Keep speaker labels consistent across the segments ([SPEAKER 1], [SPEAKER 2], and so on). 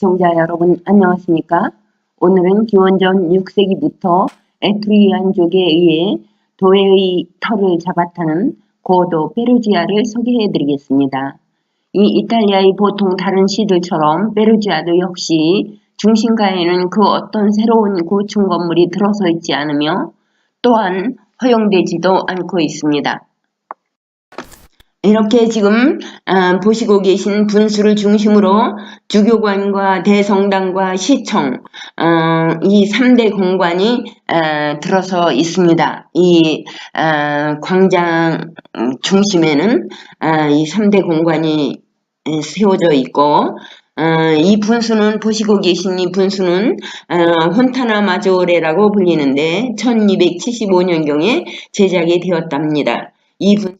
[SPEAKER 1] 시청자 여러분 안녕하십니까? 오늘은 기원전 6세기부터 에트루리안족에 의해 도해의 털을 잡아타는 고도 페루지아를 소개해 드리겠습니다. 이 이탈리아의 보통 다른 시들처럼 페루지아도 역시 중심가에는 그 어떤 새로운 고층 건물이 들어서 있지 않으며 또한 허용되지도 않고 있습니다. 이렇게 지금 아, 보시고 계신 분수를 중심으로 주교관과 대성당과 시청 어, 이 3대 공관이 아, 들어서 있습니다. 이 아, 광장 중심에는 아, 이 3대 공관이 세워져 있고 어, 이 분수는 보시고 계신 이 분수는 어, 혼타나 마조레라고 불리는데 1275년경에 제작이 되었답니다. 이 분,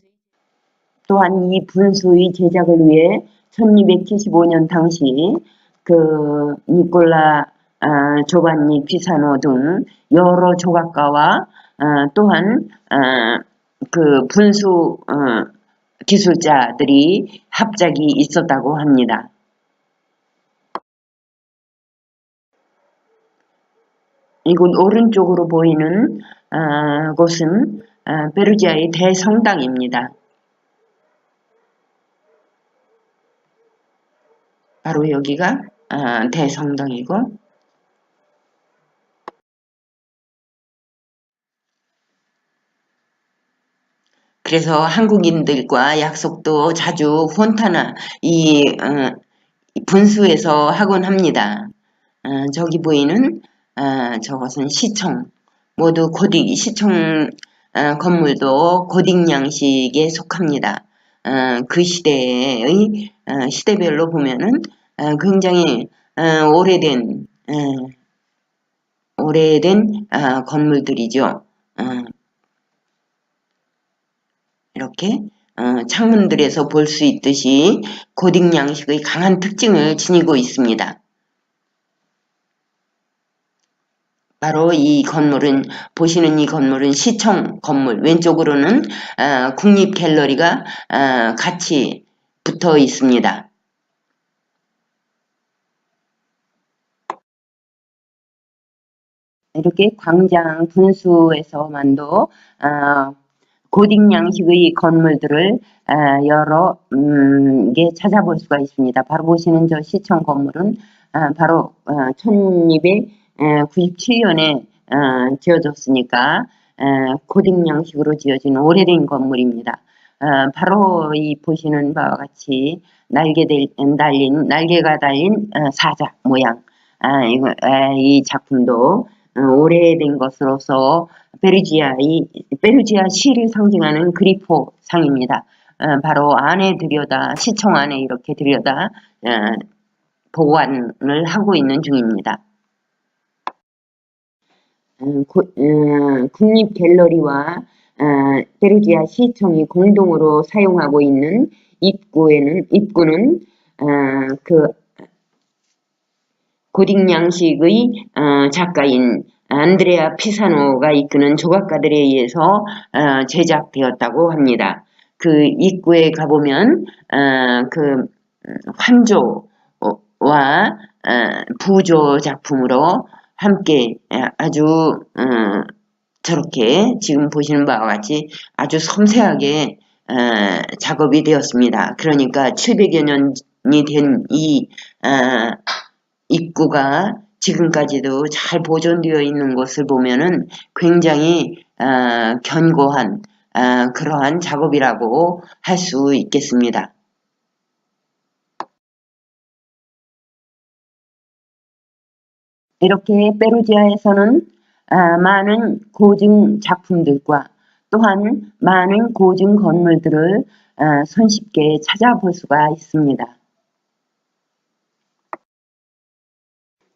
[SPEAKER 1] 또한 이 분수의 제작을 위해 1275년 당시 그 니콜라 아, 조반니 피사노 등 여러 조각가와 아, 또한 아, 그 분수 어, 기술자들이 합작이 있었다고 합니다. 이곳 오른쪽으로 보이는 아, 곳은 아, 페루지아의 대성당입니다. 바로 여기가 아, 대성당이고 그래서 한국인들과 약속도 자주 폰타나 이 어, 분수에서 하곤 합니다. 어, 저기 보이는 어, 저것은 시청 모두 고딕 시청 어, 건물도 고딕 양식에 속합니다. 어, 그 시대의 어, 시대별로 보면은 어, 굉장히 어, 오래된 어, 오래된 어, 건물들이죠. 어, 이렇게 어, 창문들에서 볼 수 있듯이 고딕 양식의 강한 특징을 지니고 있습니다. 바로 이 건물은 보시는 이 건물은 시청 건물 왼쪽으로는 어, 국립 갤러리가 어, 같이 붙어 있습니다. 이렇게 광장 분수에서만도 어, 고딕 양식의 건물들을 어, 여러 음, 개 찾아볼 수가 있습니다. 바로 보시는 저 시청 건물은 어, 바로 어, 1297년에 어, 지어졌으니까 어, 고딕 양식으로 지어진 오래된 건물입니다. 어, 바로 이 보시는 바와 같이 날개 달린 날개가 달린 어, 사자 모양 아, 아, 이 작품도 어, 오래된 것으로서 페르지아의 페르지아 시를 상징하는 그리포 상입니다. 어, 바로 안에 들여다 시청 안에 이렇게 들여다 어, 보관을 하고 있는 중입니다. 국립 갤러리와 어, 페르지아 시청이 공동으로 사용하고 있는 입구에는 입구는 어, 그 고딕 양식의 어, 작가인 안드레아 피사노가 이끄는 조각가들에 의해서 어, 제작되었다고 합니다. 그 입구에 가보면 어, 그 환조와 어, 부조 작품으로 함께 아주 어, 저렇게 지금 보시는 바와 같이 아주 섬세하게 어, 작업이 되었습니다. 그러니까 700여 년이 된이 어, 입구가 지금까지도 잘 보존되어 있는 것을 보면은 굉장히 어, 견고한 어, 그러한 작업이라고 할 수 있겠습니다. 이렇게 페루지아에서는 아, 많은 고증 작품들과 또한 많은 고증 건물들을 아, 손쉽게 찾아볼 수가 있습니다.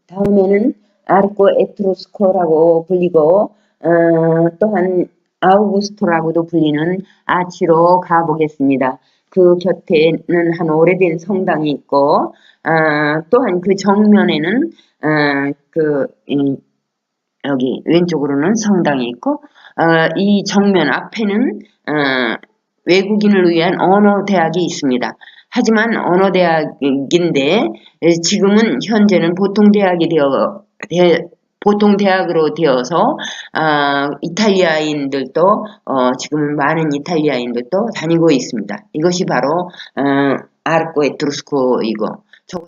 [SPEAKER 1] 다음에는 아르코 에트로스코라고 불리고 어, 또한 아우구스토라고도 불리는 아치로 가보겠습니다. 그 곁에는 한 오래된 성당이 있고 어, 또한 그 정면에는 어, 그 이, 여기 왼쪽으로는 성당이 있고 어, 이 정면 앞에는 어, 외국인을 위한 언어 대학이 있습니다. 하지만 언어대학인데 에, 지금은 현재는 보통 대학이 되어 대- 보통 대학으로 되어서 아, 이탈리아인들도 어, 지금은 많은 이탈리아인들도 다니고 있습니다. 이것이 바로 어, 아르코 에트루스코이고 저-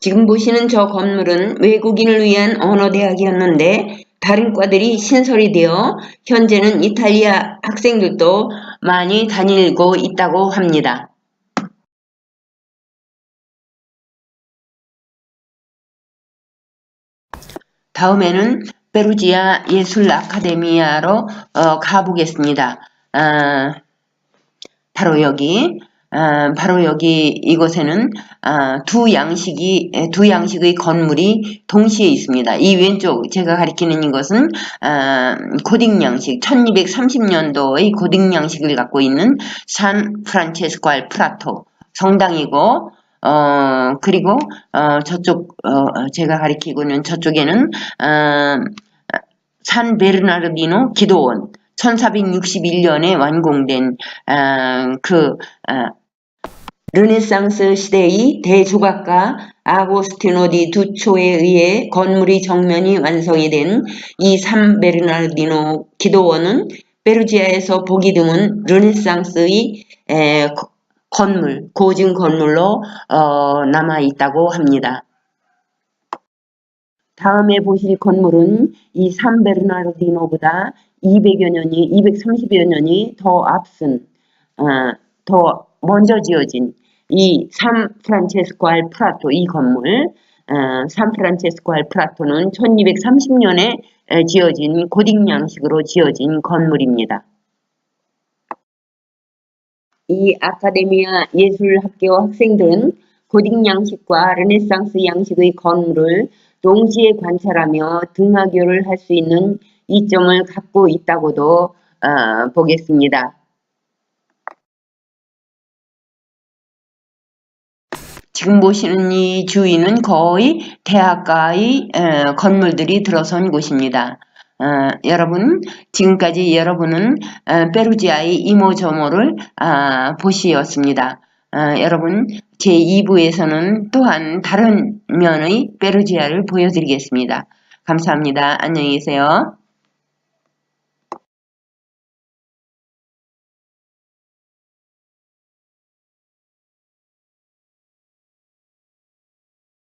[SPEAKER 1] 지금 보시는 저 건물은 외국인을 위한 언어대학이었는데 다른 과들이 신설이 되어 현재는 이탈리아 학생들도 많이 다니고 있다고 합니다. 다음에는 페루지아 예술 아카데미아로 어, 가보겠습니다. 아, 바로 여기 아, 바로 여기 이곳에는 아, 두 양식이 에, 두 양식의 건물이 동시에 있습니다. 이 왼쪽 제가 가리키는 이것은 아, 고딕 양식 1230년도의 고딕 양식을 갖고 있는 산 프란체스코 알 프라토 성당이고 어 그리고 어 저쪽 어 제가 가리키고는 저쪽에는 어, 산 베르나르디노 기도원 1461년에 완공된 어, 그 어, 르네상스 시대의 대조각가 아고스티노 디 두초에 의해 건물이 정면이 완성이 된 이 산 베르나르디노 기도원은 페루지아에서 보기 드문 르네상스의 에, 거- 건물, 고증 건물로 어, 남아 있다고 합니다. 다음에 보실 건물은 이 산 베르나르디노보다 200여 년이, 230여 년이 더 앞선, 어, 더 먼저 지어진 이 산 프란체스코 알 프라토 이 건물, 어, 산 프란체스코 알 프라토는 1230년에 지어진 고딕 양식으로 지어진 건물입니다. 이 아카데미아 예술학교 학생들은 고딕 양식과 르네상스 양식의 건물을 동시에 관찰하며 등하교를 할 수 있는 이점을 갖고 있다고도 어, 보겠습니다. 지금 보시는 이 주위는 거의 대학가의 에, 건물들이 들어선 곳입니다. 어, 여러분 지금까지 여러분은 어, 페루지아의 이모저모를 아, 보시었습니다. 어, 여러분 제2부에서는 또한 다른 면의 페루지아를 보여드리겠습니다. 감사합니다. 안녕히 계세요.